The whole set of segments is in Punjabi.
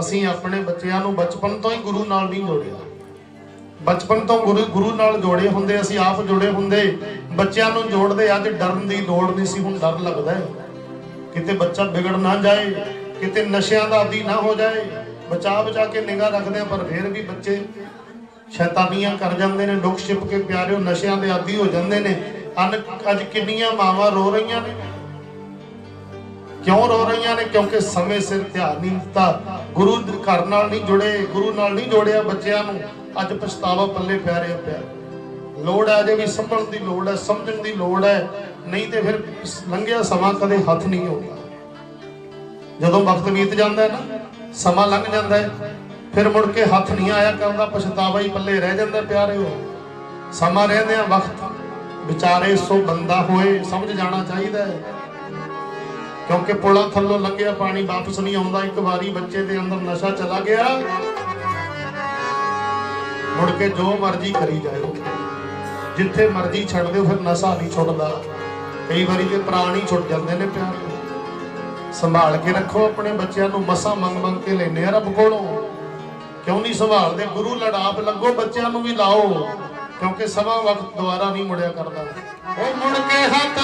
ਅਸੀਂ ਆਪਣੇ ਬੱਚਿਆਂ ਨੂੰ ਬਚਪਨ ਤੋਂ ਹੀ ਗੁਰੂ ਨਾਲ ਨਹੀਂ ਜੋੜਿਆ। ਬਚਪਨ ਤੋਂ ਗੁਰੂ ਗੁਰੂ ਨਾਲ ਜੋੜੇ ਹੁੰਦੇ, ਅਸੀਂ ਆਪ ਜੁੜੇ ਹੁੰਦੇ। ਬੱਚਿਆਂ ਨੂੰ ਜੋੜਦੇ, ਅੱਜ ਡਰਨ ਦੀ ਲੋੜ ਨਹੀਂ ਸੀ, ਹੁਣ ਡਰ ਲੱਗਦਾ ਕਿਤੇ ਬੱਚਾ ਵਿਗੜ ਨਾ ਜਾਏ, ਕਿਤੇ ਨਸ਼ਿਆਂ ਦਾ ਆਦੀ ਨਾ ਹੋ ਜਾਏ। ਬਚਾ ਬਚਾ ਕੇ ਨਿਗਾਹ ਰੱਖਦੇ ਆ ਪਰ ਫਿਰ ਵੀ ਬੱਚੇ ਸ਼ੈਤਾਨੀਆਂ ਕਰ ਜਾਂਦੇ ਨੇ ਲੁਕ ਛਿਪ ਕੇ ਪਿਆਰਿਓ, ਨਸ਼ਿਆਂ ਦੇ ਆਦੀ ਹੋ ਜਾਂਦੇ ਨੇ। ਅਨ, ਅੱਜ ਕਿੰਨੀਆਂ ਮਾਵਾਂ ਰੋ ਰਹੀਆਂ ਨੇ। ਕਿਉਂ ਰੋ ਰਹੀਆਂ ਨੇ? ਕਿਉਂਕਿ ਸਮੇਂ ਸਿਰ ਧਿਆਨ ਨਹੀਂ ਦਿੱਤਾ। ਗੁਰੂ ਘਰ ਨਾਲ ਨਹੀਂ ਜੁੜੇ, ਗੁਰੂ ਨਾਲ ਨਹੀਂ ਜੋੜਿਆ ਬੱਚਿਆਂ ਨੂੰ। ਅੱਜ ਪਛਤਾਵਾ ਪੱਲੇ ਪੈ ਰਿਹਾ ਪਿਆ। ਲੋੜ ਹੈ ਅਜੇ ਵੀ ਸੰਭਲਣ ਦੀ ਲੋੜ ਹੈ, ਸਮਝਣ ਦੀ ਲੋੜ ਹੈ। ਨਹੀਂ ਤੇ ਫਿਰ ਲੰਘਿਆ ਸਮਾਂ ਕਦੇ ਹੱਥ ਨਹੀਂ ਆਉਂਦਾ। ਜਦੋਂ ਵਕਤ ਬੀਤ ਜਾਂਦਾ ਹੈ ਨਾ, ਸਮਾਂ ਲੰਘ ਜਾਂਦਾ ਹੈ। ਫਿਰ ਮੁੜ ਕੇ ਹੱਥ ਨਹੀਂ ਆਇਆ ਕਰਦਾ ਪਛਤਾਵਾ ਹੀ ਪੱਲੇ ਰਹਿ ਜਾਂਦਾ ਪਿਆਰਿਓ। ਸਮਾਂ ਰਹਿੰਦੇ ਆ ਵਕਤ ਵਿਚਾਰੇ ਸੋ ਬੰਦਾ ਹੋਏ, ਸਮਝ ਜਾਣਾ ਚਾਹੀਦਾ ਹੈ। ਕਿਉਂਕਿ ਪੁਲਾਂ ਥੱਲੋਂ ਲੰਘਿਆ ਪਾਣੀ ਵਾਪਸ ਨਹੀਂ ਆਉਂਦਾ। ਇੱਕ ਵਾਰੀ ਬੱਚੇ ਦੇ ਅੰਦਰ ਨਸ਼ਾ ਚਲਾ ਗਿਆ। ਮੁੜ ਕੇ ਜੋ ਮਰਜ਼ੀ ਕਰੀ ਜਾਓ ਜਿੱਥੇ ਮਰਜ਼ੀ ਛੱਡ ਦਿਓ, ਫਿਰ ਨਸ਼ਾ ਨਹੀਂ ਛੁੱਟਦਾ। ਕਈ ਵਾਰੀ ਤੇ ਪ੍ਰਾਣ ਹੀ ਛੁੱਟ ਜਾਂਦੇ ਨੇ ਪਿਆਰ ਸੰਭਾਲ ਕੇ ਰੱਖੋ ਆਪਣੇ ਬੱਚਿਆਂ ਨੂੰ। ਮਸਾ ਮੰਗ ਮੰਗ ਕੇ ਲੈਨੇ ਆ ਰੱਬ ਕੋਲੋਂ। ਕਿਉਂ ਨਹੀਂ ਸੰਭਾਲਦੇ? ਗੁਰੂ ਲੜਾਪ ਲੱਗੋ, ਬੱਚਿਆਂ ਨੂੰ ਵੀ ਲਾਓ। ਕਿਉਂਕਿ ਸਮਾਂ ਵਕਤ ਦੁਬਾਰਾ ਨਹੀਂ ਮੁੜਿਆ ਕਰਦਾ। ਉਹ ਮੁੜ ਕੇ ਹੱਥ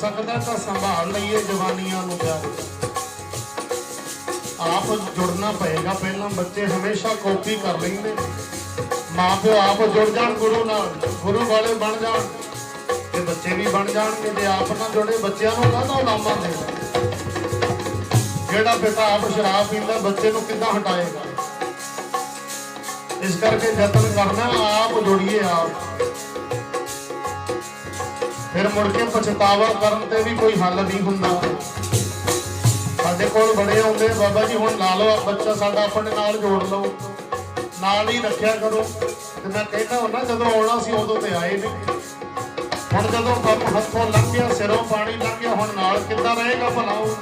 ਸਕਦਾ ਤਾਂ ਸੰਭਾਲ ਲਈਏ ਜਵਾਨੀਆਂ ਨੂੰ ਪਿਆਰੇ। ਆਪ ਜੁੜਨਾ ਪਏਗਾ। ਪਹਿਲਾਂ ਬੱਚੇ ਹਮੇਸ਼ਾ ਕਾਪੀ ਕਰ ਲੈਂਦੇ। ਮਾਪਿਓ ਆਪ ਜੁੜ ਜਾਣ ਗੁਰੂ ਨਾਲ। ਗੁਰੂ ਵਾਲੇ ਬਣ ਜਾਣ। ਤੇ ਬੱਚੇ ਵੀ ਬਣ ਜਾਣਗੇ, ਜੇ ਆਪ ਨਾ ਜੁੜੇ, ਬੱਚਿਆਂ ਨੂੰ ਕਾਹਦਾ ਲਾਮਾ ਦੇਣਾ ਜਿਹੜਾ ਪਿਤਾ ਆਪ ਸ਼ਰਾਬ ਪੀਂਦਾ, ਬੱਚੇ ਨੂੰ ਕਿੱਦਾਂ ਹਟਾਏਗਾ? ਇਸ ਕਰਕੇ ਯਤਨ ਕਰਨਾ, ਆਪ ਜੁੜੀਏ ਆਪ। ਫਿਰ ਮੁੜ ਕੇ ਪਛਤਾਵਾ ਕਰਨ ਤੇ ਵੀ ਕੋਈ ਹੱਲ ਨਹੀਂ ਹੁੰਦਾ। ਸਾਡੇ ਕੋਲ ਬੜੇ ਆਉਂਦੇ ਬਾਬਾ ਜੀ, ਹੁਣ ਲਾ ਲਓ, ਬੱਚਾ ਸਾਡਾ ਆਪਣੇ ਨਾਲ ਜੋੜ ਲਓ। ਨਾਲ ਹੀ ਰੱਖਿਆ ਕਰੋ। ਤੇ ਮੈਂ ਕਹਿੰਦਾ ਹੁੰਦਾ, ਜਦੋਂ ਆਉਣਾ ਸੀ ਉਦੋਂ ਤੇ ਆਏ ਨਹੀਂ। ਹੁਣ ਜਦੋਂ ਕੰਮ ਹੱਥੋਂ ਲੰਘ ਗਿਆ, ਸਿਰੋਂ ਪਾਣੀ ਲੰਘ ਗਿਆ, ਹੁਣ ਨਾਲ ਕਿੱਦਾਂ ਰਹੇਗਾ ਭਲਾ ਉਹ?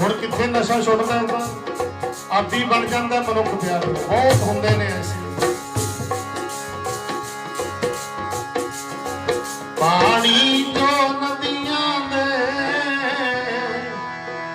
ਹੁਣ ਕਿੱਥੇ ਨਸ਼ਾ ਛੁੱਟਦਾ ਹੁੰਦਾ ਆਦੀ ਬਣ ਜਾਂਦਾ ਮਨੁੱਖ ਪਿਆਰ। ਬਹੁਤ ਹੁੰਦੇ ਨੇ ਐਸੇ।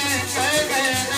गए